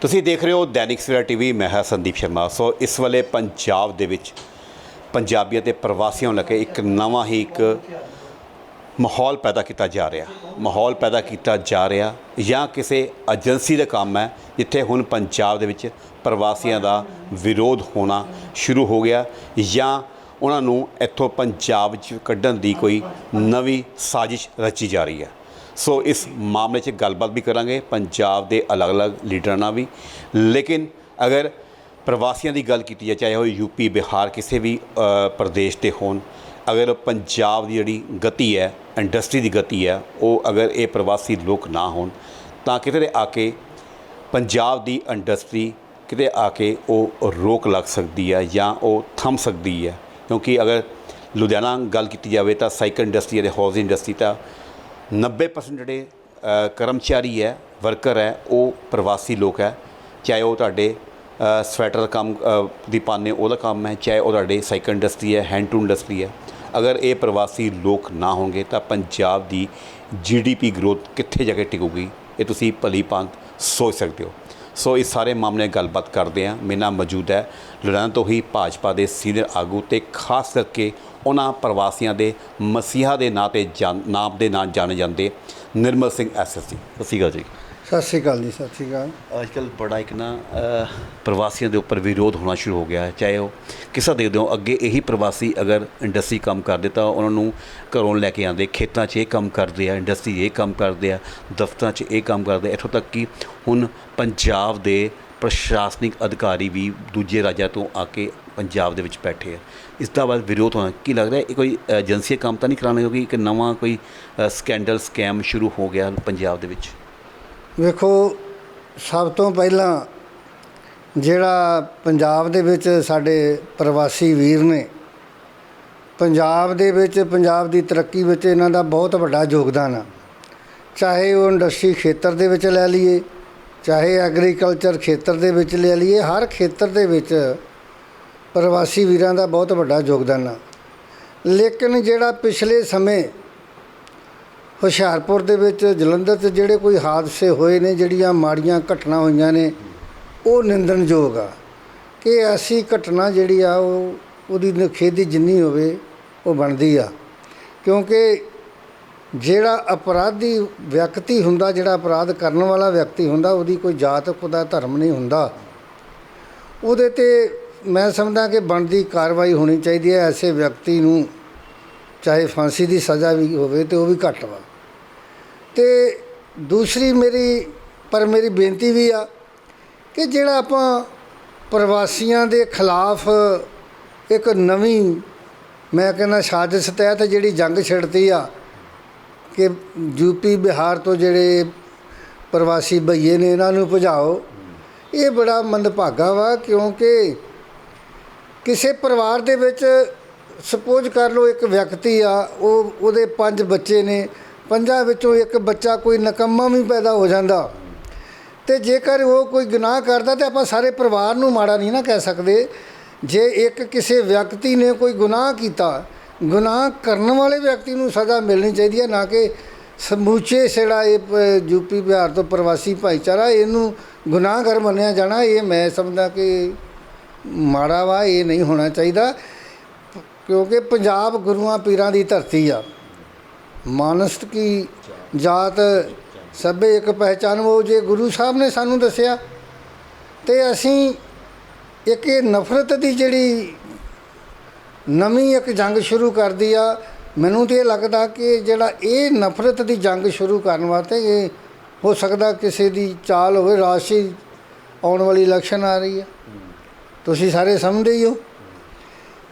ਤੁਸੀਂ ਦੇਖ ਰਹੇ ਹੋ ਦੈਨਿਕ ਸਵੇਰਾ ਟੀਵੀ, ਮੈਂ ਹਾਂ ਸੰਦੀਪ ਸ਼ਰਮਾ। ਸੋ ਇਸ ਵੇਲੇ ਪੰਜਾਬ ਦੇ ਵਿੱਚ ਪੰਜਾਬੀਆਂ ਤੇ ਪ੍ਰਵਾਸੀਆਂ ਨੂੰ ਲੈ ਕੇ ਇੱਕ ਨਵਾਂ ਹੀ ਇੱਕ ਮਾਹੌਲ ਪੈਦਾ ਕੀਤਾ ਜਾ ਰਿਹਾ। ਮਾਹੌਲ ਪੈਦਾ ਕੀਤਾ ਜਾ ਰਿਹਾ ਜਾਂ ਕਿਸੇ ਏਜੰਸੀ ਦਾ ਕੰਮ ਹੈ, ਜਿੱਥੇ ਹੁਣ ਪੰਜਾਬ ਦੇ ਵਿੱਚ ਪ੍ਰਵਾਸੀਆਂ ਦਾ ਵਿਰੋਧ ਹੋਣਾ ਸ਼ੁਰੂ ਹੋ ਗਿਆ ਜਾਂ ਉਹਨਾਂ ਨੂੰ ਇੱਥੋਂ ਪੰਜਾਬ 'ਚ ਕੱਢਣ ਦੀ ਕੋਈ ਨਵੀਂ ਸਾਜ਼ਿਸ਼ ਰਚੀ ਜਾ ਰਹੀ ਹੈ। ਸੋ ਇਸ ਮਾਮਲੇ 'ਚ ਗੱਲਬਾਤ ਵੀ ਕਰਾਂਗੇ, ਪੰਜਾਬ ਦੇ ਅਲੱਗ-ਅਲੱਗ ਲੀਡਰਾਂ ਨਾਲ ਵੀ। ਲੇਕਿਨ ਅਗਰ ਪ੍ਰਵਾਸੀਆਂ ਦੀ ਗੱਲ ਕੀਤੀ ਜਾਏ, ਚਾਹੇ ਉਹ ਯੂਪੀ ਬਿਹਾਰ ਕਿਸੇ ਵੀ ਪ੍ਰਦੇਸ਼ 'ਤੇ ਹੋਣ, ਅਗਰ ਪੰਜਾਬ ਦੀ ਜਿਹੜੀ ਗਤੀ ਹੈ, ਇੰਡਸਟਰੀ ਦੀ ਗਤੀ ਹੈ, ਉਹ ਅਗਰ ਇਹ ਪ੍ਰਵਾਸੀ ਲੋਕ ਨਾ ਹੋਣ, ਤਾਂ ਕਿਤੇ ਆ ਕੇ ਪੰਜਾਬ ਦੀ ਇੰਡਸਟਰੀ ਕਿਤੇ ਆ ਕੇ ਉਹ ਰੋਕ ਲੱਗ ਸਕਦੀ ਹੈ ਜਾਂ ਉਹ ਥੰਮ ਸਕਦੀ ਹੈ। ਕਿਉਂਕਿ ਅਗਰ ਲੁਧਿਆਣਾ ਗੱਲ ਕੀਤੀ ਜਾਵੇ ਤਾਂ ਸਾਈਕਲ ਇੰਡਸਟਰੀ ਅਤੇ ਹਾਊਸਿੰਗ ਇੰਡਸਟਰੀ ਤਾਂ 90% ਜਿਹੜੇ ਕਰਮਚਾਰੀ ਹੈ ਵਰਕਰ ਹੈ, ਉਹ ਪ੍ਰਵਾਸੀ ਲੋਕ ਹੈ। ਚਾਹੇ ਉਹ ਤੁਹਾਡੇ ਸਵੈਟਰ ਕੰਮ ਦੀ ਪਾਨੇ ਉਹਦਾ ਕੰਮ ਹੈ, ਚਾਹੇ ਉਹ ਤੁਹਾਡੇ ਸਾਈਕਲ ਇੰਡਸਟਰੀ ਹੈ ਹੈਂਡ ਟੂ ਇੰਡਸਟਰੀ ਹੈ। ਅਗਰ ਇਹ ਪ੍ਰਵਾਸੀ ਲੋਕ ਨਾ ਹੋਣਗੇ ਤਾਂ ਪੰਜਾਬ ਦੀ ਜੀਡੀਪੀ ਗਰੋਥ ਕਿੱਥੇ ਜਾ ਕੇ ਟਿਕੂਗੀ? ਇਹ ਤੁਸੀਂ ਭਲੀ ਭਾਂਤ ਸੋਚ ਸਕਦੇ ਹੋ। ਸੋ ਇਸ ਸਾਰੇ ਮਾਮਲੇ ਗੱਲਬਾਤ ਕਰਦੇ ਹਾਂ। ਮੇਰੇ ਨਾਲ ਮੌਜੂਦ ਹੈ, ਲੁਧਿਆਣਾ ਤੋਂ ਹੀ ਭਾਜਪਾ ਦੇ ਸੀਨੀਅਰ ਆਗੂ ਤੇ ਖਾਸ ਕਰਕੇ ਉਹਨਾਂ ਪ੍ਰਵਾਸੀਆਂ ਦੇ ਮਸੀਹਾ ਦੇ ਨਾਂ ਤੇ ਜਾਣ- ਨਾਮ ਦੇ ਨਾਲ ਜਾਣੇ ਜਾਂਦੇ। ਨਿਰਮਲ ਸਿੰਘ ਐਸਐਸਸੀ ਸਤਿ ਸ਼੍ਰੀ ਅਕਾਲ ਜੀ। ਸਤਿ ਸ਼੍ਰੀ ਅਕਾਲ ਜੀ ਸਤਿ ਸ਼੍ਰੀ ਅਕਾਲ। ਅੱਜ ਕੱਲ ਬੜਾ ਇੱਕ ਨਾ ਪ੍ਰਵਾਸੀਆਂ ਦੇ ਉੱਪਰ ਵਿਰੋਧ ਹੋਣਾ ਸ਼ੁਰੂ ਹੋ ਗਿਆ ਹੈ। ਚਾਹੇ ਉਹ ਕਿਸਾ ਦੇਖਦੇ ਹੋ ਅੱਗੇ ਇਹੀ ਪ੍ਰਵਾਸੀ ਅਗਰ ਇੰਡਸਟਰੀ ਕੰਮ ਕਰਦੇ ਤਾਂ ਉਹਨਾਂ ਨੂੰ ਘਰੋਂ ਲੈ ਕੇ ਆਉਂਦੇ। ਖੇਤਾਂ 'ਚ ਇਹ ਕੰਮ ਕਰਦੇ ਆ ਇੰਡਸਟਰੀ ਇਹ ਕੰਮ ਕਰਦੇ ਆ ਦਫ਼ਤਰਾਂ 'ਚ ਇਹ ਕੰਮ ਕਰਦੇ ਆ। ਇੱਥੋਂ ਤੱਕ ਕਿ ਹੁਣ ਪੰਜਾਬ ਦੇ ਪ੍ਰਸ਼ਾਸਨਿਕ ਅਧਿਕਾਰੀ ਵੀ ਦੂਜੇ ਰਾਜਾਂ ਤੋਂ ਆ ਕੇ ਪੰਜਾਬ ਦੇ ਵਿੱਚ ਬੈਠੇ ਆ। ਇਸ ਦਾ ਬਾਅਦ ਵਿਰੋਧ ਹੋਣਾ, ਕੀ ਲੱਗਦਾ ਹੈ? ਇਹ ਕੋਈ ਏਜੰਸੀ ਕੰਮ ਤਾਂ ਨਹੀਂ ਕਰਾਉਣਾ ਕਿਉਂਕਿ ਇੱਕ ਨਵਾਂ ਕੋਈ ਸਕੈਂਡਲ ਸਕੈਮ ਸ਼ੁਰੂ ਹੋ ਗਿਆ ਪੰਜਾਬ ਦੇ ਵਿੱਚ? ਵੇਖੋ, ਸਭ ਤੋਂ ਪਹਿਲਾਂ ਜਿਹੜਾ ਪੰਜਾਬ ਦੇ ਵਿੱਚ ਸਾਡੇ ਪ੍ਰਵਾਸੀ ਵੀਰ ਨੇ, ਪੰਜਾਬ ਦੇ ਵਿੱਚ, ਪੰਜਾਬ ਦੀ ਤਰੱਕੀ ਵਿੱਚ ਇਹਨਾਂ ਦਾ ਬਹੁਤ ਵੱਡਾ ਯੋਗਦਾਨ ਆ। ਚਾਹੇ ਉਹ ਇੰਡਸਟਰੀ ਖੇਤਰ ਦੇ ਵਿੱਚ ਲੈ ਲਈਏ, ਚਾਹੇ ਐਗਰੀਕਲਚਰ ਖੇਤਰ ਦੇ ਵਿੱਚ ਲੈ ਲਈਏ, ਹਰ ਖੇਤਰ ਦੇ ਵਿੱਚ ਪ੍ਰਵਾਸੀ ਵੀਰਾਂ ਦਾ ਬਹੁਤ ਵੱਡਾ ਯੋਗਦਾਨ ਆ। ਲੇਕਿਨ ਜਿਹੜਾ ਪਿਛਲੇ ਸਮੇਂ ਹੁਸ਼ਿਆਰਪੁਰ ਦੇ ਵਿੱਚ ਜਲੰਧਰ 'ਚ ਜਿਹੜੇ ਕੋਈ ਹਾਦਸੇ ਹੋਏ ਨੇ, ਜਿਹੜੀਆਂ ਮਾੜੀਆਂ ਘਟਨਾ ਹੋਈਆਂ ਨੇ, ਉਹ ਨਿੰਦਣਯੋਗ ਆ। ਕਿ ਐਸੀ ਘਟਨਾ ਜਿਹੜੀ ਆ, ਉਹ ਉਹਦੀ ਨਖੇਦੀ ਜਿੰਨੀ ਹੋਵੇ, ਉਹ ਬਣਦੀ ਆ। ਕਿਉਂਕਿ ਜਿਹੜਾ ਅਪਰਾਧੀ ਵਿਅਕਤੀ ਹੁੰਦਾ, ਜਿਹੜਾ ਅਪਰਾਧ ਕਰਨ ਵਾਲਾ ਵਿਅਕਤੀ ਹੁੰਦਾ, ਉਹਦੀ ਕੋਈ ਜਾਤ ਖੁਦਾ ਧਰਮ ਨਹੀਂ ਹੁੰਦਾ। ਉਹਦੇ ਤੇ ਮੈਂ ਸਮਝਦਾ ਕਿ ਬਣਦੀ ਕਾਰਵਾਈ ਹੋਣੀ ਚਾਹੀਦੀ ਹੈ, ਐਸੇ ਵਿਅਕਤੀ ਨੂੰ ਚਾਹੇ ਫਾਂਸੀ ਦੀ ਸਜ਼ਾ ਵੀ ਹੋਵੇ ਤੇ ਉਹ ਵੀ ਘੱਟ ਵਾ। ਤੇ ਦੂਸਰੀ ਮੇਰੀ, ਪਰ ਮੇਰੀ ਬੇਨਤੀ ਵੀ ਆ ਕਿ ਜਿਹੜਾ ਆਪਾਂ ਪ੍ਰਵਾਸੀਆਂ ਦੇ ਖਿਲਾਫ ਇੱਕ ਨਵੀਂ, ਮੈਂ ਕਹਿੰਦਾ ਸਾਜ਼ਿਸ਼ ਤਹਿਤ ਜਿਹੜੀ ਜੰਗ ਛਿੜਤੀ ਆ ਕਿ ਯੂਪੀ ਬਿਹਾਰ ਤੋਂ ਜਿਹੜੇ ਪ੍ਰਵਾਸੀ ਭਈਏ ਨੇ ਇਹਨਾਂ ਨੂੰ ਭਜਾਓ, ਇਹ ਬੜਾ ਮੰਦਭਾਗਾ ਵਾ ਕਿਉਂਕਿ ਕਿਸੇ ਪਰਿਵਾਰ ਦੇ ਵਿੱਚ ਸਪੋਜ਼ ਕਰ ਲਓ ਇੱਕ ਵਿਅਕਤੀ ਆ, ਉਹ ਉਹਦੇ ਪੰਜ ਬੱਚੇ ਨੇ, ਪੰਜਾਂ ਵਿੱਚੋਂ ਇੱਕ ਬੱਚਾ ਕੋਈ ਨਕੰਮਾ ਵੀ ਪੈਦਾ ਹੋ ਜਾਂਦਾ। ਤੇ ਜੇਕਰ ਉਹ ਕੋਈ ਗੁਨਾਹ ਕਰਦਾ ਤੇ ਆਪਾਂ ਸਾਰੇ ਪਰਿਵਾਰ ਨੂੰ ਮਾੜਾ ਨਹੀਂ ਨਾ ਕਹਿ ਸਕਦੇ। ਜੇ ਇੱਕ ਕਿਸੇ ਵਿਅਕਤੀ ਨੇ ਕੋਈ ਗੁਨਾਹ ਕੀਤਾ, ਗੁਨਾਹ ਕਰਨ ਵਾਲੇ ਵਿਅਕਤੀ ਨੂੰ ਸਜ਼ਾ ਮਿਲਣੀ ਚਾਹੀਦੀ ਹੈ, ਨਾ ਕਿ ਸਮੂਚੇ ਜਿਹੜਾ ਇਹ ਪ- ਯੂਪੀ ਬਿਹਾਰ ਤੋਂ ਪ੍ਰਵਾਸੀ ਭਾਈਚਾਰਾ ਇਹਨੂੰ ਗੁਨਾਹਗਰ ਮੰਨਿਆ ਜਾਣਾ, ਇਹ ਮੈਂ ਸਮਝਦਾ ਕਿ ਮਾੜਾ ਵਾ, ਇਹ ਨਹੀਂ ਹੋਣਾ ਚਾਹੀਦਾ। ਕਿਉਂਕਿ ਪੰਜਾਬ ਗੁਰੂਆਂ ਪੀਰਾਂ ਦੀ ਧਰਤੀ ਆ। ਮਾਨਸਤ ਕੀ ਜਾਤ ਸਭੇ ਇੱਕ ਪਹਿਚਾਨ, ਉਹ ਜੇ ਗੁਰੂ ਸਾਹਿਬ ਨੇ ਸਾਨੂੰ ਦੱਸਿਆ, ਤੇ ਅਸੀਂ ਇੱਕ ਇਹ ਨਫ਼ਰਤ ਦੀ ਜਿਹੜੀ ਨਵੀਂ ਇੱਕ ਜੰਗ ਸ਼ੁਰੂ ਕਰਦੀ ਆ, ਮੈਨੂੰ ਤੇ ਇਹ ਲੱਗਦਾ ਕਿ ਜਿਹੜਾ ਇਹ ਨਫ਼ਰਤ ਦੀ ਜੰਗ ਸ਼ੁਰੂ ਕਰਨ ਵਾਸਤੇ ਇਹ ਹੋ ਸਕਦਾ ਕਿਸੇ ਦੀ ਚਾਲ ਹੋਵੇ, ਰਾਸ਼ੀ ਆਉਣ ਵਾਲੀ ਇਲੈਕਸ਼ਨ ਆ ਰਹੀ ਹੈ ਤੁਸੀਂ ਸਾਰੇ ਸਮਝਦੇ ਹੀ ਹੋ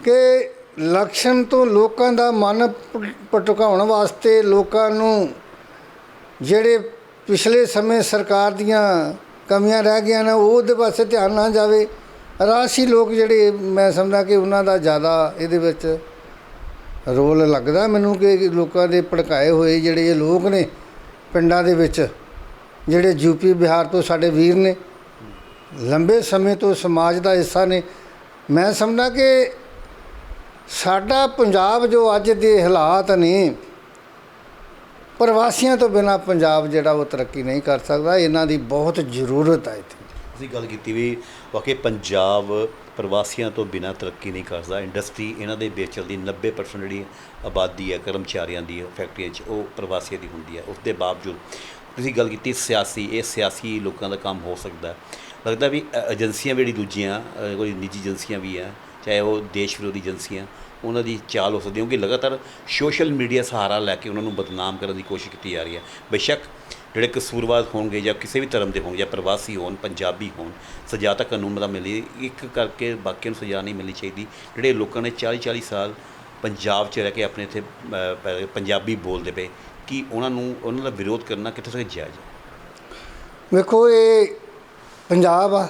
ਕਿ ਇਲੈਕਸ਼ਨ ਤੋਂ ਲੋਕਾਂ ਦਾ ਮਨ ਪ- ਭਟਕਾਉਣ ਵਾਸਤੇ ਲੋਕਾਂ ਨੂੰ ਜਿਹੜੇ ਪਿਛਲੇ ਸਮੇਂ ਸਰਕਾਰ ਦੀਆਂ ਕਮੀਆਂ ਰਹਿ ਗਈਆਂ ਨੇ ਉਹਦੇ ਪਾਸੇ ਧਿਆਨ ਨਾ ਜਾਵੇ। ਰਾਸ਼ੀ ਲੋਕ ਜਿਹੜੇ, ਮੈਂ ਸਮਝਦਾ ਕਿ ਉਹਨਾਂ ਦਾ ਜ਼ਿਆਦਾ ਇਹਦੇ ਵਿੱਚ ਰੋਲ ਲੱਗਦਾ ਮੈਨੂੰ ਕਿ ਲੋਕਾਂ ਦੇ ਭੜਕਾਏ ਹੋਏ ਜਿਹੜੇ ਇਹ ਲੋਕ ਨੇ ਪਿੰਡਾਂ ਦੇ ਵਿੱਚ, ਜਿਹੜੇ ਯੂਪੀ ਬਿਹਾਰ ਤੋਂ ਸਾਡੇ ਵੀਰ ਨੇ। ਲੰਬੇ ਸਮੇਂ ਤੋਂ ਸਮਾਜ ਦਾ ਹਿੱਸਾ ਨੇ। ਮੈਂ ਸਮਝਦਾ ਕਿ ਸਾਡਾ ਪੰਜਾਬ ਜੋ ਅੱਜ ਦੇ ਹਾਲਾਤ ਨੇ, ਪ੍ਰਵਾਸੀਆਂ ਤੋਂ ਬਿਨਾ ਪੰਜਾਬ ਜਿਹੜਾ ਉਹ ਤਰੱਕੀ ਨਹੀਂ ਕਰ ਸਕਦਾ। ਇਹਨਾਂ ਦੀ ਬਹੁਤ ਜ਼ਰੂਰਤ ਹੈ ਇੱਥੇ। ਤੁਸੀਂ ਗੱਲ ਕੀਤੀ ਵੀ ਵਾਕਈ ਪੰਜਾਬ ਪ੍ਰਵਾਸੀਆਂ ਤੋਂ ਬਿਨਾਂ ਤਰੱਕੀ ਨਹੀਂ ਕਰਦਾ ਇੰਡਸਟਰੀ ਇਹਨਾਂ ਦੇ ਬੇਸ ਚੱਲਦੀ 90% ਜਿਹੜੀ ਆਬਾਦੀ ਹੈ, ਕਰਮਚਾਰੀਆਂ ਦੀ, ਫੈਕਟਰੀਆਂ 'ਚ ਉਹ ਪ੍ਰਵਾਸੀਆਂ ਦੀ ਹੁੰਦੀ ਹੈ। ਉਸ ਦੇ ਬਾਵਜੂਦ ਤੁਸੀਂ ਗੱਲ ਕੀਤੀ ਸਿਆਸੀ, ਇਹ ਸਿਆਸੀ ਲੋਕਾਂ ਦਾ ਕੰਮ ਹੋ ਸਕਦਾ ਹੈ। ਲੱਗਦਾ ਵੀ ਏਜੰਸੀਆਂ ਵੀ ਜਿਹੜੀ ਦੂਜੀਆਂ ਕੋਈ ਨਿੱਜੀ ਏਜੰਸੀਆਂ ਵੀ ਆ, ਚਾਹੇ ਉਹ ਦੇਸ਼ ਵਿਰੋਧੀ ਏਜੰਸੀਆਂ, ਉਹਨਾਂ ਦੀ ਚਾਲ ਹੋ ਸਕਦੀ ਹੈ, ਕਿਉਂਕਿ ਲਗਾਤਾਰ ਸੋਸ਼ਲ ਮੀਡੀਆ ਸਹਾਰਾ ਲੈ ਕੇ ਉਹਨਾਂ ਨੂੰ ਬਦਨਾਮ ਕਰਨ ਦੀ ਕੋਸ਼ਿਸ਼ ਕੀਤੀ ਜਾ ਰਹੀ ਹੈ। ਬੇਸ਼ੱਕ ਜਿਹੜੇ ਕਸੂਰਵਾਦ ਹੋਣਗੇ ਜਾਂ ਕਿਸੇ ਵੀ ਧਰਮ ਦੇ ਹੋਣ ਜਾਂ ਪ੍ਰਵਾਸੀ ਹੋਣ, ਪੰਜਾਬੀ ਹੋਣ, ਸਜ਼ਾ ਤਾਂ ਕਾਨੂੰਨ ਦਾ ਮਿਲੀ ਇੱਕ ਕਰਕੇ ਬਾਕੀਆਂ ਨੂੰ ਸਜ਼ਾ ਨਹੀਂ ਮਿਲਣੀ ਚਾਹੀਦੀ। ਜਿਹੜੇ ਲੋਕਾਂ ਨੇ 40 40 ਸਾਲ ਪੰਜਾਬ 'ਚ ਰਹਿ ਕੇ ਆਪਣੇ ਇੱਥੇ ਪੰਜਾਬੀ ਬੋਲਦੇ ਪਏ, ਕਿ ਉਹਨਾਂ ਨੂੰ, ਉਹਨਾਂ ਦਾ ਵਿਰੋਧ ਕਰਨਾ ਕਿੱਥੇ ਤੱਕ ਜਾਇਜ਼ ਹੈ? ਵੇਖੋ, ਇਹ ਪੰਜਾਬ ਆ।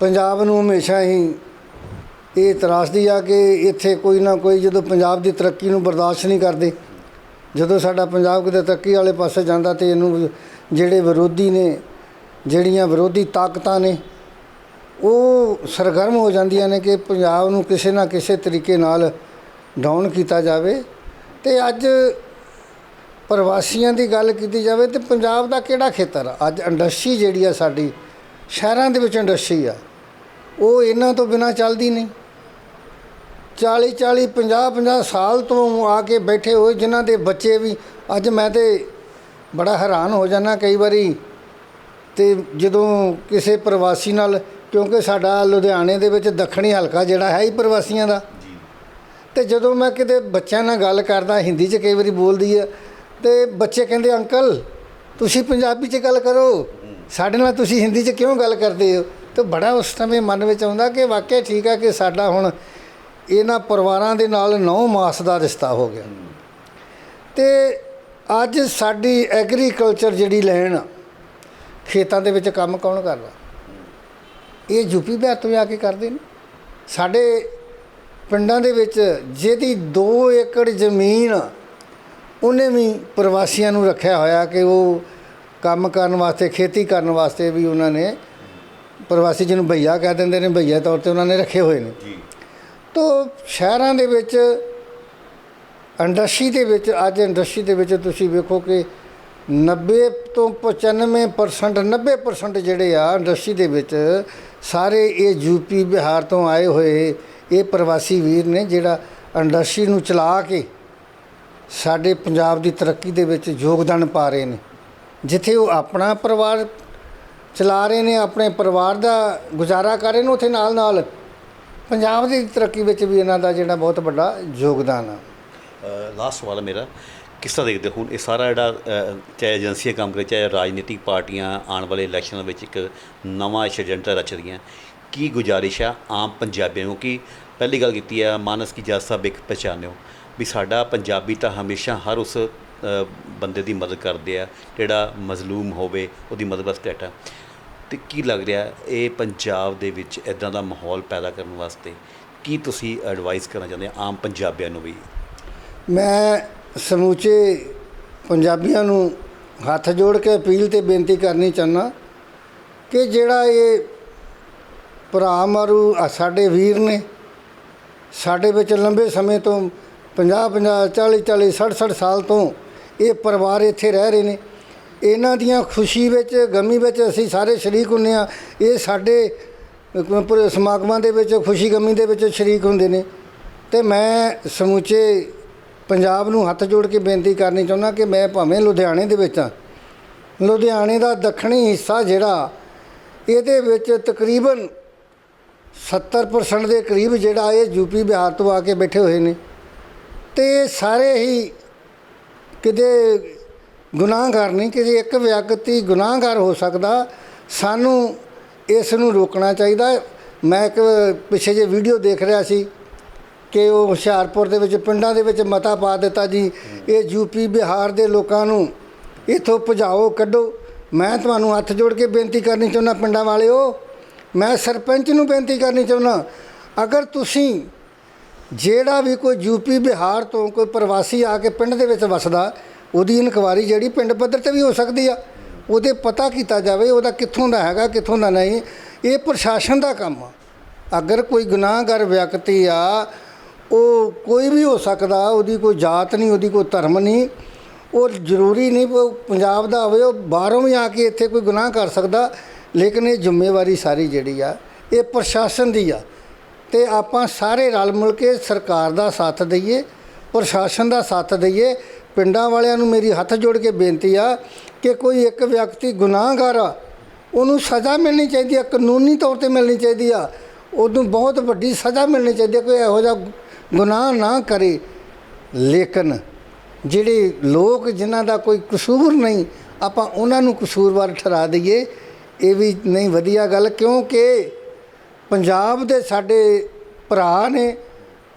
ਪੰਜਾਬ ਨੂੰ ਹਮੇਸ਼ਾ ਹੀ ਇਹ ਤਰਾਸਦੀ ਆ ਕਿ ਇੱਥੇ ਕੋਈ ਨਾ ਕੋਈ ਜਦੋਂ ਪੰਜਾਬ ਦੀ ਤਰੱਕੀ ਨੂੰ ਬਰਦਾਸ਼ਤ ਨਹੀਂ ਕਰਦੇ, ਜਦੋਂ ਸਾਡਾ ਪੰਜਾਬ ਕਿਤੇ ਤਰੱਕੀ ਵਾਲੇ ਪਾਸੇ ਜਾਂਦਾ ਤੇ ਇਹਨੂੰ ਜਿਹੜੇ ਵਿਰੋਧੀ ਨੇ, ਜਿਹੜੀਆਂ ਵਿਰੋਧੀ ਤਾਕਤਾਂ ਨੇ, ਉਹ ਸਰਗਰਮ ਹੋ ਜਾਂਦੀਆਂ ਨੇ ਕਿ ਪੰਜਾਬ ਨੂੰ ਕਿਸੇ ਨਾ ਕਿਸੇ ਤਰੀਕੇ ਨਾਲ ਡਾਊਨ ਕੀਤਾ ਜਾਵੇ। ਤੇ ਅੱਜ ਪ੍ਰਵਾਸੀਆਂ ਦੀ ਗੱਲ ਕੀਤੀ ਜਾਵੇ ਤੇ ਪੰਜਾਬ ਦਾ ਕਿਹੜਾ ਖੇਤਰ ਆ? ਅੱਜ ਇੰਡਸਟਰੀ ਜਿਹੜੀ ਆ ਸਾਡੀ ਸ਼ਹਿਰਾਂ ਦੇ ਵਿੱਚ ਇੰਡਸਟਰੀ ਆ। ਉਹ ਇਹਨਾਂ ਤੋਂ ਬਿਨਾ ਚੱਲਦੀ ਨਹੀਂ। 40 40 50 50 ਸਾਲ ਤੋਂ ਆ ਕੇ ਬੈਠੇ ਹੋਏ ਜਿਨ੍ਹਾਂ ਦੇ ਬੱਚੇ ਵੀ ਅੱਜ ਮੈਂ ਤੇ ਬੜਾ ਹੈਰਾਨ ਹੋ ਜਾਂਦਾ ਕਈ ਵਾਰੀ। ਤੇ ਜਦੋਂ ਕਿਸੇ ਪ੍ਰਵਾਸੀ ਨਾਲ ਕਿਉਂਕਿ ਸਾਡਾ ਲੁਧਿਆਣੇ ਦੇ ਵਿੱਚ ਦੱਖਣੀ ਹਲਕਾ ਜਿਹੜਾ ਹੈ ਹੀ ਪ੍ਰਵਾਸੀਆਂ ਦਾ। ਤੇ ਜਦੋਂ ਮੈਂ ਕਿਤੇ ਬੱਚਿਆਂ ਨਾਲ ਗੱਲ ਕਰਦਾ ਹਿੰਦੀ 'ਚ ਕਈ ਵਾਰੀ ਬੋਲਦੀ ਆ ਤੇ ਬੱਚੇ ਕਹਿੰਦੇ ਅੰਕਲ ਤੁਸੀਂ ਪੰਜਾਬੀ 'ਚ ਗੱਲ ਕਰੋ। ਸਾਡੇ ਨਾਲ ਤੁਸੀਂ ਹਿੰਦੀ 'ਚ ਕਿਉਂ ਗੱਲ ਕਰਦੇ ਹੋ? ਤੇ ਬੜਾ ਉਸ ਸਮੇਂ ਮਨ ਵਿੱਚ ਆਉਂਦਾ ਕਿ ਵਾਕਿਆ ਠੀਕ ਆ ਕਿ ਸਾਡਾ ਹੁਣ ਇਹਨਾਂ ਪਰਿਵਾਰਾਂ ਦੇ ਨਾਲ ਨੌ ਮਾਸ ਦਾ ਰਿਸ਼ਤਾ ਹੋ ਗਿਆ। ਤੇ ਅੱਜ ਸਾਡੀ ਐਗਰੀਕਲਚਰ ਜਿਹੜੀ ਲੈਣ ਖੇਤਾਂ ਦੇ ਵਿੱਚ ਕੰਮ ਕੌਣ ਕਰਦਾ ਇਹ ਯੂਪੀ ਬਿਹਾਰ ਤੋਂ ਆ ਕੇ ਕਰਦੇ ਨੇ। ਸਾਡੇ ਪਿੰਡਾਂ ਦੇ ਵਿੱਚ ਜਿਹਦੀ 2 ਏਕੜ ਜ਼ਮੀਨ ਉਹਨੇ ਵੀ ਪ੍ਰਵਾਸੀਆਂ ਨੂੰ ਰੱਖਿਆ ਹੋਇਆ ਕਿ ਉਹ ਕੰਮ ਕਰਨ ਵਾਸਤੇ ਖੇਤੀ ਕਰਨ ਵਾਸਤੇ ਵੀ ਉਹਨਾਂ ਨੇ ਪ੍ਰਵਾਸੀ ਜਿਹਨੂੰ ਭਈਆ ਕਹਿ ਦਿੰਦੇ ਨੇ ਭਈਆ ਤੌਰ ਤੇ ਉਹਨਾਂ ਨੇ ਰੱਖੇ ਹੋਏ ਨੇ। ਜੀ। ਤੋ ਸ਼ਹਿਰਾਂ ਦੇ ਵਿੱਚ ਇੰਡਸਟਰੀ ਦੇ ਵਿੱਚ ਅੱਜ ਇੰਡਸਟਰੀ ਦੇ ਵਿੱਚ ਤੁਸੀਂ ਵੇਖੋ ਕਿ 90 ਤੋਂ 95% 90% ਜਿਹੜੇ ਆ ਇੰਡਸਟਰੀ ਦੇ ਵਿੱਚ ਸਾਰੇ ਇਹ ਯੂਪੀ ਬਿਹਾਰ ਤੋਂ ਆਏ ਹੋਏ ਇਹ ਪ੍ਰਵਾਸੀ ਵੀਰ ਨੇ ਜਿਹੜਾ ਇੰਡਸਟਰੀ ਨੂੰ ਚਲਾ ਕੇ ਸਾਡੇ ਪੰਜਾਬ ਦੀ ਤਰੱਕੀ ਦੇ ਵਿੱਚ ਯੋਗਦਾਨ ਪਾ ਰਹੇ ਨੇ। ਜਿੱਥੇ ਉਹ ਆਪਣਾ ਪਰਿਵਾਰ ਚਲਾ ਰਹੇ ਨੇ, ਆਪਣੇ ਪਰਿਵਾਰ ਦਾ ਗੁਜ਼ਾਰਾ ਕਰ ਰਹੇ ਨੇ, ਉੱਥੇ ਨਾਲ ਨਾਲ ਪੰਜਾਬ ਦੀ ਤਰੱਕੀ ਵਿੱਚ ਵੀ ਇਹਨਾਂ ਦਾ ਜਿਹੜਾ ਬਹੁਤ ਵੱਡਾ ਯੋਗਦਾਨ ਆ। ਲਾਸਟ ਸਵਾਲ ਮੇਰਾ। ਕਿਸ ਤਰ੍ਹਾਂ ਦੇਖਦੇ ਹੋ ਹੁਣ ਇਹ ਸਾਰਾ ਜਿਹੜਾ ਚਾਹੇ ਏਜੰਸੀਆਂ ਕੰਮ ਕਰੇ, ਚਾਹੇ ਰਾਜਨੀਤਿਕ ਪਾਰਟੀਆਂ ਆਉਣ ਵਾਲੇ ਇਲੈਕਸ਼ਨ ਵਿੱਚ ਇੱਕ ਨਵਾਂ ਏਜੰਡਾ ਰਚ ਰਹੀਆਂ ਕੀ ਗੁਜ਼ਾਰਿਸ਼ ਆ ਆਮ ਪੰਜਾਬੀਆਂ ਨੂੰ? ਕਿ ਪਹਿਲੀ ਗੱਲ ਕੀਤੀ ਆ, ਮਾਨਸ ਕੀ ਜੱਜ ਸਾਹਿਬ ਇੱਕ ਪਛਾਣਿਓ ਵੀ ਸਾਡਾ ਪੰਜਾਬੀ ਤਾਂ ਹਮੇਸ਼ਾ ਹਰ ਉਸ ਬੰਦੇ ਦੀ ਮਦਦ ਕਰਦੇ ਆ, ਜਿਹੜਾ ਮਜ਼ਲੂਮ ਹੋਵੇ, ਉਹਦੀ ਮਦਦ ਵਾਸਤੇ ਡਟਾ ਤੇ ਕੀ ਲੱਗ ਰਿਹਾ, ਇਹ ਪੰਜਾਬ ਦੇ ਵਿੱਚ ਇਦਾਂ ਦਾ ਮਾਹੌਲ ਪੈਦਾ ਕਰਨ ਵਾਸਤੇ ਕੀ ਤੁਸੀਂ ਐਡਵਾਈਸ ਕਰਨਾ ਚਾਹੁੰਦੇ ਆਮ ਪੰਜਾਬੀਆਂ ਨੂੰ ਵੀ? ਮੈਂ ਸਮੂਚੇ ਪੰਜਾਬੀਆਂ ਨੂੰ ਹੱਥ ਜੋੜ ਕੇ ਅਪੀਲ ਤੇ ਬੇਨਤੀ ਕਰਨੀ ਚਾਹੁੰਦਾ ਕਿ ਜਿਹੜਾ ਇਹ ਭਰਾ ਮਾਰੂ ਸਾਡੇ ਵੀਰ ਨੇ, ਸਾਡੇ ਵਿੱਚ ਲੰਬੇ ਸਮੇਂ ਤੋਂ 50 50 40 40 60 60 ਸਾਲ ਤੋਂ ਇਹ ਪਰਿਵਾਰ ਇੱਥੇ ਰਹਿ ਰਹੇ ਨੇ। ਇਹਨਾਂ ਦੀਆਂ ਖੁਸ਼ੀ ਵਿੱਚ, ਗਮੀ ਵਿੱਚ ਅਸੀਂ ਸਾਰੇ ਸ਼ਰੀਕ ਹੁੰਨੇ ਆ ਇਹ ਸਾਡੇ ਸਮਾਗਮਾਂ ਦੇ ਵਿੱਚ, ਖੁਸ਼ੀ ਗਮੀ ਦੇ ਵਿੱਚ ਸ਼ਰੀਕ ਹੁੰਦੇ ਨੇ। ਤੇ ਮੈਂ ਸਮੁੱਚੇ ਪੰਜਾਬ ਨੂੰ ਹੱਥ ਜੋੜ ਕੇ ਬੇਨਤੀ ਕਰਨੀ ਚਾਹੁੰਦਾ ਕਿ ਮੈਂ ਭਾਵੇਂ ਲੁਧਿਆਣੇ ਦੇ ਵਿੱਚ ਆ ਲੁਧਿਆਣੇ ਦਾ ਦੱਖਣੀ ਹਿੱਸਾ ਜਿਹੜਾ, ਇਹਦੇ ਵਿੱਚ ਤਕਰੀਬਨ 70% ਦੇ ਕਰੀਬ ਜਿਹੜਾ ਇਹ ਯੂਪੀ ਬਿਹਾਰ ਤੋਂ ਆ ਕੇ ਬੈਠੇ ਹੋਏ ਨੇ। ਤੇ ਇਹ ਸਾਰੇ ਹੀ ਕਿਤੇ ਗੁਨਾਹਗਾਰ ਨਹੀਂ ਕਿਸੇ ਇੱਕ ਵਿਅਕਤੀ ਗੁਨਾਹਗਾਰ ਹੋ ਸਕਦਾ, ਸਾਨੂੰ ਇਸ ਨੂੰ ਰੋਕਣਾ ਚਾਹੀਦਾ। ਮੈਂ ਇੱਕ ਪਿੱਛੇ ਜੇ ਵੀਡੀਓ ਦੇਖ ਰਿਹਾ ਸੀ ਕਿ ਉਹ ਹੁਸ਼ਿਆਰਪੁਰ ਦੇ ਵਿੱਚ, ਪਿੰਡਾਂ ਦੇ ਵਿੱਚ ਮਤਾ ਪਾ ਦਿੱਤਾ ਜੀ, ਇਹ ਯੂਪੀ ਬਿਹਾਰ ਦੇ ਲੋਕਾਂ ਨੂੰ ਇੱਥੋਂ ਭਜਾਓ, ਕੱਢੋ। ਮੈਂ ਤੁਹਾਨੂੰ ਹੱਥ ਜੋੜ ਕੇ ਬੇਨਤੀ ਕਰਨੀ ਚਾਹੁੰਦਾ, ਪਿੰਡਾਂ ਵਾਲਿਓ। ਮੈਂ ਸਰਪੰਚ ਨੂੰ ਬੇਨਤੀ ਕਰਨੀ ਚਾਹੁੰਦਾ, ਅਗਰ ਤੁਸੀਂ ਜਿਹੜਾ ਵੀ ਕੋਈ ਯੂਪੀ ਬਿਹਾਰ ਤੋਂ ਕੋਈ ਪ੍ਰਵਾਸੀ ਆ ਕੇ ਪਿੰਡ ਦੇ ਵਿੱਚ ਵਸਦਾ, ਉਹਦੀ ਇਨਕੁਆਰੀ ਜਿਹੜੀ ਪਿੰਡ ਪੱਧਰ ਤੇ ਵੀ ਹੋ ਸਕਦੀ ਆ। ਉਹਦੇ ਪਤਾ ਕੀਤਾ ਜਾਵੇ, ਉਹਦਾ ਕਿੱਥੋਂ ਦਾ ਹੈਗਾ, ਕਿੱਥੋਂ ਦਾ ਨਹੀਂ, ਇਹ ਪ੍ਰਸ਼ਾਸਨ ਦਾ ਕੰਮ ਆ। ਅਗਰ ਕੋਈ ਗੁਨਾਹਗਰ ਵਿਅਕਤੀ ਆ, ਉਹ ਕੋਈ ਵੀ ਹੋ ਸਕਦਾ, ਉਹਦੀ ਕੋਈ ਜਾਤ ਨਹੀਂ, ਉਹਦੀ ਕੋਈ ਧਰਮ ਨਹੀਂ, ਉਹ ਜ਼ਰੂਰੀ ਨਹੀਂ ਵੀ ਉਹ ਪੰਜਾਬ ਦਾ ਹੋਵੇ, ਉਹ ਬਾਹਰੋਂ ਵੀ ਆ ਕੇ ਇੱਥੇ ਕੋਈ ਗੁਨਾਹ ਕਰ ਸਕਦਾ, ਲੇਕਿਨ ਇਹ ਜ਼ਿੰਮੇਵਾਰੀ ਸਾਰੀ ਜਿਹੜੀ ਆ, ਇਹ ਪ੍ਰਸ਼ਾਸਨ ਦੀ ਆ। ਤੇ ਆਪਾਂ ਸਾਰੇ ਰਲ ਮਿਲ ਕੇ ਸਰਕਾਰ ਦਾ ਸਾਥ ਦਈਏ, ਪ੍ਰਸ਼ਾਸਨ ਦਾ ਸਾਥ ਦਈਏ। ਪਿੰਡਾਂ ਵਾਲਿਆਂ ਨੂੰ ਮੇਰੀ ਹੱਥ ਜੋੜ ਕੇ ਬੇਨਤੀ ਆ ਕਿ ਕੋਈ ਇੱਕ ਵਿਅਕਤੀ ਗੁਨਾਹਗਾਰ ਆ, ਉਹਨੂੰ ਸਜ਼ਾ ਮਿਲਣੀ ਚਾਹੀਦੀ ਆ, ਕਾਨੂੰਨੀ ਤੌਰ ਤੇ ਮਿਲਣੀ ਚਾਹੀਦੀ ਆ। ਉਹਨੂੰ ਬਹੁਤ ਵੱਡੀ ਸਜ਼ਾ ਮਿਲਣੀ ਚਾਹੀਦੀ ਆ ਕੋਈ ਇਹੋ ਜਿਹਾ ਗੁਨਾਹ ਨਾ ਕਰੇ। ਲੇਕਿਨ ਜਿਹੜੇ ਲੋਕ ਜਿਨ੍ਹਾਂ ਦਾ ਕੋਈ ਕਸੂਰ ਨਹੀਂ, ਆਪਾਂ ਉਹਨਾਂ ਨੂੰ ਕਸੂਰਵਾਰ ਠਹਿਰਾ ਦਈਏ। ਇਹ ਵੀ ਨਹੀਂ ਵਧੀਆ ਗੱਲ, ਕਿਉਂਕਿ ਪੰਜਾਬ ਦੇ ਸਾਡੇ ਭਰਾ ਨੇ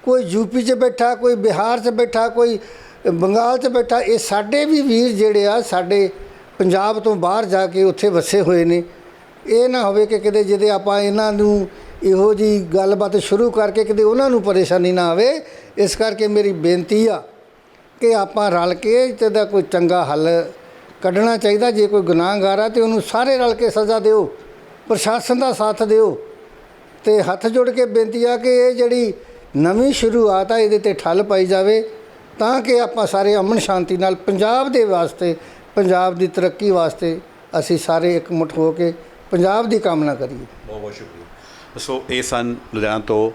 ਕੋਈ ਯੂਪੀ 'ਚ ਬੈਠਾ, ਕੋਈ ਬਿਹਾਰ 'ਚ ਬੈਠਾ, ਕੋਈ ਬੰਗਾਲ 'ਚ ਬੈਠਾ, ਇਹ ਸਾਡੇ ਵੀ ਵੀਰ ਜਿਹੜੇ ਆ, ਸਾਡੇ ਪੰਜਾਬ ਤੋਂ ਬਾਹਰ ਜਾ ਕੇ ਉੱਥੇ ਵਸੇ ਹੋਏ ਨੇ। ਇਹ ਨਾ ਹੋਵੇ ਕਿ ਕਿਤੇ ਜਿਹਦੇ ਆਪਾਂ ਇਹਨਾਂ ਨੂੰ ਇਹੋ ਜੀ ਗੱਲਬਾਤ ਸ਼ੁਰੂ ਕਰਕੇ ਕਿਤੇ ਉਹਨਾਂ ਨੂੰ ਪਰੇਸ਼ਾਨੀ ਨਾ ਆਵੇ, ਇਸ ਕਰਕੇ ਮੇਰੀ ਬੇਨਤੀ ਆ ਕਿ ਆਪਾਂ ਰਲ ਕੇ ਤੇ ਦਾ ਕੋਈ ਚੰਗਾ ਹੱਲ ਕੱਢਣਾ ਚਾਹੀਦਾ। ਜੇ ਕੋਈ ਗੁਨਾਹਗਾਰ ਆ ਤੇ ਉਹਨੂੰ ਸਾਰੇ ਰਲ ਕੇ ਸਜ਼ਾ ਦਿਓ, ਪ੍ਰਸ਼ਾਸਨ ਦਾ ਸਾਥ ਦਿਓ। ਤੇ ਹੱਥ ਜੋੜ ਕੇ ਬੇਨਤੀ ਆ ਕਿ ਇਹ ਜਿਹੜੀ ਨਵੀਂ ਸ਼ੁਰੂਆਤ ਆ, ਇਹਦੇ ਤੇ ਠੱਲ ਪਾਈ ਜਾਵੇ ਤਾਂ ਕਿ ਆਪਾਂ ਸਾਰੇ ਅਮਨ ਸ਼ਾਂਤੀ ਨਾਲ ਪੰਜਾਬ ਦੇ ਵਾਸਤੇ, ਪੰਜਾਬ ਦੀ ਤਰੱਕੀ ਵਾਸਤੇ ਅਸੀਂ ਸਾਰੇ ਇਕਮੁੱਠ ਹੋ ਕੇ ਪੰਜਾਬ ਦੀ ਕਾਮਨਾ ਕਰੀਏ। ਬਹੁਤ ਬਹੁਤ ਸ਼ੁਕਰੀਆ। ਸੋ ਇਹ ਸਨ ਲੁਧਿਆਣਾ ਤੋਂ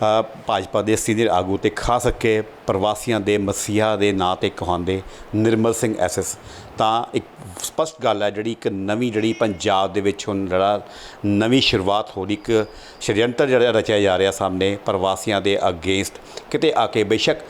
ਭਾਜਪਾ ਦੇ ਸੀਨੀਅਰ ਆਗੂ ਤੇ ਖਾਸ ਕਰਕੇ ਪ੍ਰਵਾਸੀਆਂ ਦੇ ਮਸੀਹਾ ਦੇ ਨਾਂ ਤੇ ਕਹਾਉਂਦੇ ਨਿਰਮਲ ਸਿੰਘ ਐਸਐਸ ਤਾਂ ਇੱਕ ਸਪਸ਼ਟ ਗੱਲ ਹੈ, ਜਿਹੜੀ ਇੱਕ ਨਵੀਂ ਜਿਹੜੀ ਪੰਜਾਬ ਦੇ ਵਿੱਚ ਹੁਣ ਜਿਹੜਾ ਨਵੀਂ ਸ਼ੁਰੂਆਤ ਹੋ ਰਹੀ, ਇੱਕ ਸ਼ਰੀਅੰਤਰ ਜਿਹੜਾ ਰਚਿਆ ਜਾ ਰਿਹਾ ਸਾਹਮਣੇ ਪ੍ਰਵਾਸੀਆਂ ਦੇ ਅਗੇਂਸਟ ਕਿਤੇ ਆ ਕੇ ਬੇਸ਼ੱਕ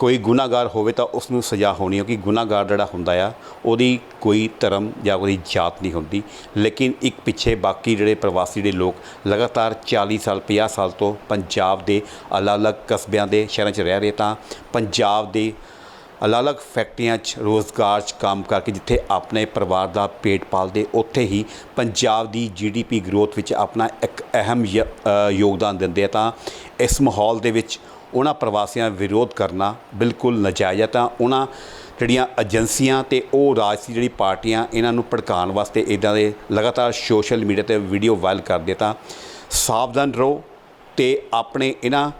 ਕੋਈ ਗੁਨਾਹਗਾਰ ਹੋਵੇ ਤਾਂ ਉਸ ਨੂੰ ਸਜ਼ਾ ਹੋਣੀ ਹੈ ਕਿ ਗੁਨਾਹਗਾਰ ਜਿਹੜਾ ਹੁੰਦਾ ਆ, ਉਹਦੀ ਕੋਈ ਧਰਮ ਜਾਂ ਉਹਦੀ ਜਾਤ ਨਹੀਂ ਹੁੰਦੀ। ਲੇਕਿਨ ਇੱਕ ਪਿੱਛੇ ਬਾਕੀ ਜਿਹੜੇ ਪ੍ਰਵਾਸੀ ਜਿਹੜੇ ਲੋਕ ਲਗਾਤਾਰ 40 ਸਾਲ 50 ਸਾਲ ਤੋਂ ਪੰਜਾਬ ਦੇ ਅਲੱਗ-ਅਲੱਗ ਕਸਬਿਆਂ ਦੇ ਸ਼ਹਿਰਾਂ 'ਚ ਰਹਿ ਰਹੇ ਤਾਂ ਪੰਜਾਬ ਦੇ ਅਲੱਗ-ਅਲੱਗ ਫੈਕਟਰੀਆਂ 'ਚ, ਰੋਜ਼ਗਾਰ 'ਚ ਕੰਮ ਕਰਕੇ ਜਿੱਥੇ ਆਪਣੇ ਪਰਿਵਾਰ ਦਾ ਪੇਟ ਪਾਲਦੇ, ਉੱਥੇ ਹੀ ਪੰਜਾਬ ਦੀ ਜੀਡੀਪੀ ਗਰੋਥ ਵਿੱਚ ਆਪਣਾ ਇੱਕ ਅਹਿਮ ਯੋਗਦਾਨ ਦਿੰਦੇ ਆ ਤਾਂ ਇਸ ਮਾਹੌਲ ਦੇ ਵਿੱਚ ਉਹਨਾਂ ਪ੍ਰਵਾਸੀਆਂ ਵਿਰੋਧ ਕਰਨਾ ਬਿਲਕੁਲ ਨਜਾਇਜ਼ ਹੈ। ਤਾਂ ਉਹਨਾਂ ਜਿਹੜੀਆਂ ਏਜੰਸੀਆਂ ਤੇ ਉਹ ਰਾਜਸੀ ਜਿਹੜੀ ਪਾਰਟੀਆਂ ਇਹਨਾਂ ਨੂੰ ਭੜਕਾਉਣ ਵਾਸਤੇ ਇਦਾਂ ਦੇ ਲਗਾਤਾਰ ਸੋਸ਼ਲ ਮੀਡੀਆ ਤੇ ਵੀਡੀਓ ਵਾਇਰਲ ਕਰਦੇ ਤਾਂ ਸਾਵਧਾਨ ਰਹੋ ਤੇ ਆਪਣੇ ਇਹਨਾਂ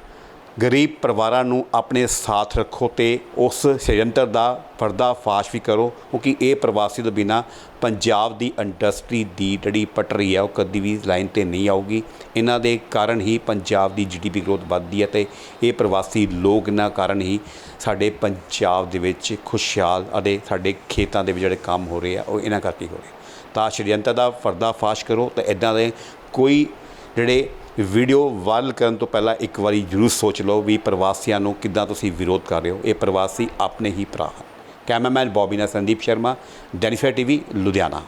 ਗਰੀਬ ਪਰਿਵਾਰਾਂ ਨੂੰ ਆਪਣੇ ਸਾਥ ਰੱਖੋ ਤੇ ਉਸ ਸ਼ਯੰਤਰ ਦਾ ਪਰਦਾ ਫਾਸ਼ ਵੀ ਕਰੋ, ਕਿਉਂਕਿ ਇਹ ਪ੍ਰਵਾਸੀ ਤੋਂ ਬਿਨਾ ਪੰਜਾਬ ਦੀ ਇੰਡਸਟਰੀ ਦੀ ਜਿਹੜੀ ਪਟਰੀ ਹੈ, ਉਹ ਕਦੀ ਵੀ ਲਾਈਨ ਤੇ ਨਹੀਂ ਆਊਗੀ। ਇਹਨਾਂ ਦੇ ਕਾਰਨ ਹੀ ਪੰਜਾਬ ਦੀ ਜੀਡੀਪੀ ਗਰੋਥ ਵੱਧਦੀ ਹੈ ਤੇ ਇਹ ਪ੍ਰਵਾਸੀ ਲੋਕ ਇਹਨਾਂ ਕਾਰਨ ਹੀ ਸਾਡੇ ਪੰਜਾਬ ਦੇ ਵਿੱਚ ਖੁਸ਼ਹਾਲ ਅਤੇ ਸਾਡੇ ਖੇਤਾਂ ਦੇ ਵਿੱਚ ਜਿਹੜੇ ਕੰਮ ਹੋ ਰਹੇ ਆ, ਉਹ ਇਹਨਾਂ ਕਰਕੇ ਹੋ ਰਹੇ। ਤਾਂ ਸ਼ਰੀਅੰਤਰ ਦਾ ਪਰਦਾਫਾਸ਼ ਕਰੋ ਤੇ ਇਦਾਂ ਦੇ ਕੋਈ ਜਿਹੜੇ ਵੀਡੀਓ ਵਾਇਰਲ ਕਰਨ ਤੋਂ ਪਹਿਲਾਂ ਇੱਕ ਵਾਰੀ ਜ਼ਰੂਰ ਸੋਚ ਲਓ ਵੀ ਪ੍ਰਵਾਸੀਆਂ ਨੂੰ ਕਿੱਦਾਂ ਤੁਸੀਂ ਵਿਰੋਧ ਕਰ ਰਹੇ ਹੋ। ਇਹ ਪ੍ਰਵਾਸੀ ਆਪਣੇ ਹੀ ਭਰਾ ਹਨ। ਕੈਮਰਾਮੈਨ ਬੌਬੀ ਨਾਲ ਸੰਦੀਪ ਸ਼ਰਮਾ ਡੈਨੀਫਾਈ ਟੀਵੀ, ਲੁਧਿਆਣਾ।